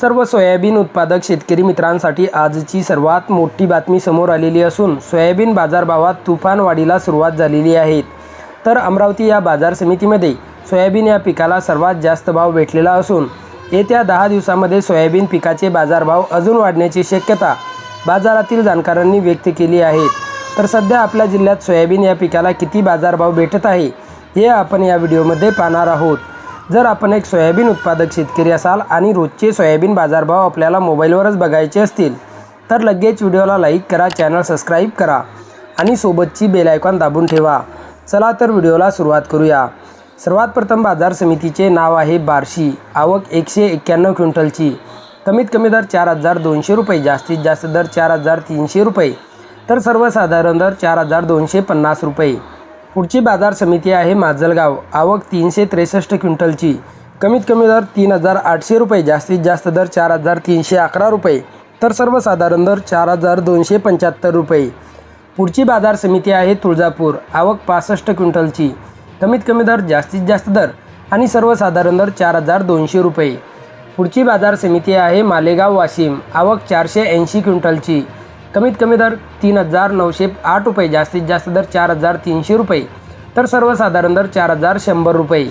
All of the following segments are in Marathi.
सर्व सोयाबीन उत्पादक शेतकरी मित्रांसाठी आजची सर्वात मोठी बातमी समोर आलेली असून सोयाबीन बाजारभावात तुफान वाढीला सुरुवात झालेली आहे. तर अमरावती या बाजार समितीमध्ये सोयाबीन या पिकाला सर्वात जास्त भाव भेटलेला असून येत्या दहा दिवसामध्ये सोयाबीन पिकाचे बाजारभाव अजून वाढण्याची शक्यता बाजारातील जाणकारांनी व्यक्त केली आहे. तर सध्या आपल्या जिल्ह्यात सोयाबीन या पिकाला किती बाजारभाव भेटत आहे हे आपण या व्हिडिओमध्ये पाहणार आहोत. जर आपण एक सोयाबीन उत्पादक शेतकरी असाल आणि रोजचे सोयाबीन बाजारभाव आपल्याला मोबाईलवरच बघायचे असतील तर लगेच व्हिडिओला लाईक करा चॅनल सबस्क्राईब करा आणि सोबतची बेल आयकॉन दाबून ठेवा. चला तर व्हिडिओला सुरुवात करूया. सर्वात प्रथम बाजार समितीचे नाव आहे बार्शी. आवक एकशे एक्क्याण्णव क्विंटलची. कमीत कमी दर चार हजार दोनशे रुपये जास्तीत जास्त दर चार हजार तीनशे रुपये तर सर्वसाधारण दर चार हजार दोनशे पन्नास रुपये. पुढची बाजार समिती आहे माजलगाव. आवक तीनशे त्रेसष्ट क्विंटलची. कमीत कमी दर तीन हजार आठशे रुपये जास्तीत जास्त दर चार हजार तीनशे अकरा रुपये तर सर्वसाधारण दर चार हजार दोनशे पंच्याहत्तर रुपये. पुढची बाजार समिती आहे तुळजापूर. आवक पासष्ट क्विंटलची. कमीत कमी दर जास्तीत जास्त दर आणि सर्वसाधारण दर चार हजार दोनशे रुपये. पुढची बाजार समिती आहे मालेगाव वाशिम. आवक चारशे ऐंशी क्विंटलची. कमीत कमी दर तीन हजार नऊशे आठ रुपये जास्तीत जास्त दर चार हजार तीनशे रुपये. तर सर्वसाधारण दर चार हजार शंभर रुपये.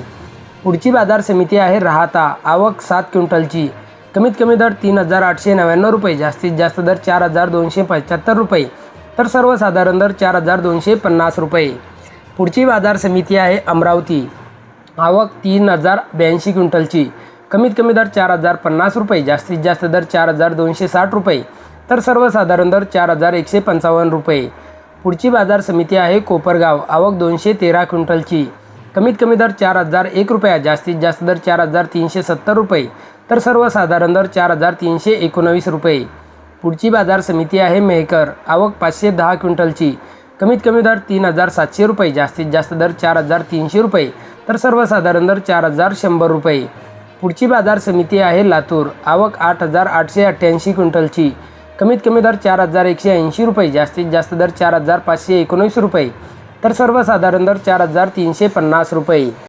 पुढची बाजार समिती आहे राहता आवक सात क्विंटलची. कमीत कमी दर तीन हजार आठशे नव्याण्णव रुपये जास्तीत जास्त दर चार हजार दोनशे पंच्याहत्तर रुपये. तर सर्वसाधारण दर चार हजार दोनशे पन्नास रुपये. पुढची बाजार समिती आहे अमरावती. आवक तीन हजार ब्याऐंशी क्विंटलची. कमीत कमी दर चार हजार पन्नास रुपये जास्तीत जास्त दर चार हजार दोनशे साठ रुपये. तर सर्वसाधारण दर चार हजार एकशे पंचावन्न रुपये. पुढची बाजार समिती आहे कोपरगाव आवक दोनशे तेरा क्विंटलची. कमीत कमी दर चार हजार एक रुपया जास्तीत जास्त दर चार हजार तीनशे सत्तर रुपये. तर सर्वसाधारण दर चार हजार तीनशे एकोणवीस रुपये. पुढची बाजार समिती आहे मेहकर आवक पाचशे दहा क्विंटलची. कमीत कमी दर तीन हजार सातशे रुपये जास्तीत जास्त दर चार हजार तीनशे रुपये. तर सर्वसाधारण दर चार हजार शंभर रुपये. पुढची बाजार समिती आहे लातूर आवक आठ हजार आठशे अठ्ठ्याऐंशी क्विंटलची. कमीत कमी दर चार हजार एकशे ऐंशी रुपये जास्तीत जास्त दर चार हजार पाचशे एकोणवीस रुपये तर सर्वसाधारण दर चार हजार तीनशे पन्नास रुपये.